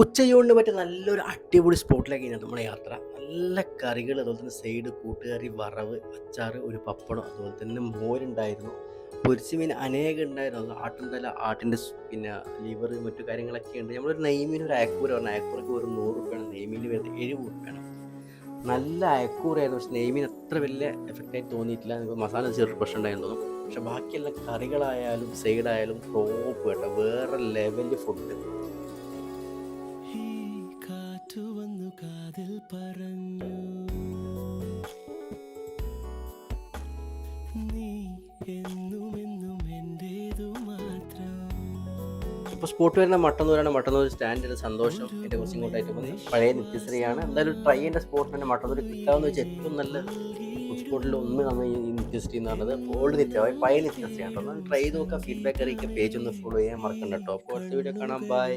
ഉച്ചയൂണിന് പറ്റിയ നല്ലൊരു അടിപൊളി സ്പോട്ടിലേക്ക് ഇനി നമ്മുടെ യാത്ര. നല്ല കറികൾ അതുപോലെ തന്നെ സൈഡ് കൂട്ടുകറി വറവ് അച്ചാർ ഒരു പപ്പടം അതുപോലെ തന്നെ മോരുണ്ടായിരുന്നു. പൊരിച്ചുമീൻ അനേകം ഉണ്ടായിരുന്നു. അത് ആട്ടിന്റെ പിന്നെ ലിവർ മറ്റു കാര്യങ്ങളൊക്കെ ഉണ്ട്. നമ്മളൊരു നെയ്മീൻ ഒരു അയക്കൂര പറഞ്ഞു അയക്കൂറൊക്കെ ഒരു നൂറ് റുപ്യാണ്. നെയ്മീൻ വരുന്നത് എഴുപത് റുപ്യാണ്. നല്ല അയക്കൂറായിരുന്നു. പക്ഷെ നെയ്മീൻ അത്ര വലിയ എഫക്റ്റായി തോന്നിയിട്ടില്ല. നമുക്ക് മസാല ചെറിയ പ്രശ്നം ഉണ്ടായിരുന്നു പക്ഷെ ബാക്കിയുള്ള കറികളായാലും സൈഡായാലും ടോപ്പ് കേട്ടോ. വേറെ ലെവലിൽ ഫുഡ് പറഞ്ഞു. നീ എന്നും എന്നും എന്റേതു മാത്രം. ഇപ്പോൾ സ്പോട്ട് വരുന്ന മട്ടന്നൂരാണ്. മട്ടന്നൂർ സ്റ്റാൻഡിൽ സന്തോഷം. എന്റെ കുറച്ച് ഇങ്ങോട്ടായിട്ട് വന്ന് പഴയ നിത്യശ്രീയാണ്. എന്തായാലും ട്രൈ ചെയ്യേണ്ട സ്പോട്ട് തന്നെ മട്ടന്നൂർ കിട്ടാമെന്ന് വെച്ചാൽ ഏറ്റവും നല്ല സ്പോർട്ടിൽ സ്പോട്ടിൽ ഒന്ന് നമ്മൾ ഈ നിത്യശ്രീ എന്ന് പറഞ്ഞത് ഓൾഡ് നിത്യ പഴയ നിത്യശ്രീയാണ് ആണ് ട്രൈ ചെയ്ത് നോക്കുക ഫീഡ്ബാക്ക് അറിയിക്കുക പേജ് ഒന്ന് ഫോളോ ചെയ്യാൻ മറക്കണ്ട കേട്ടോ. അപ്പോൾ അടുത്ത വീഡിയോ കാണാം. ബൈ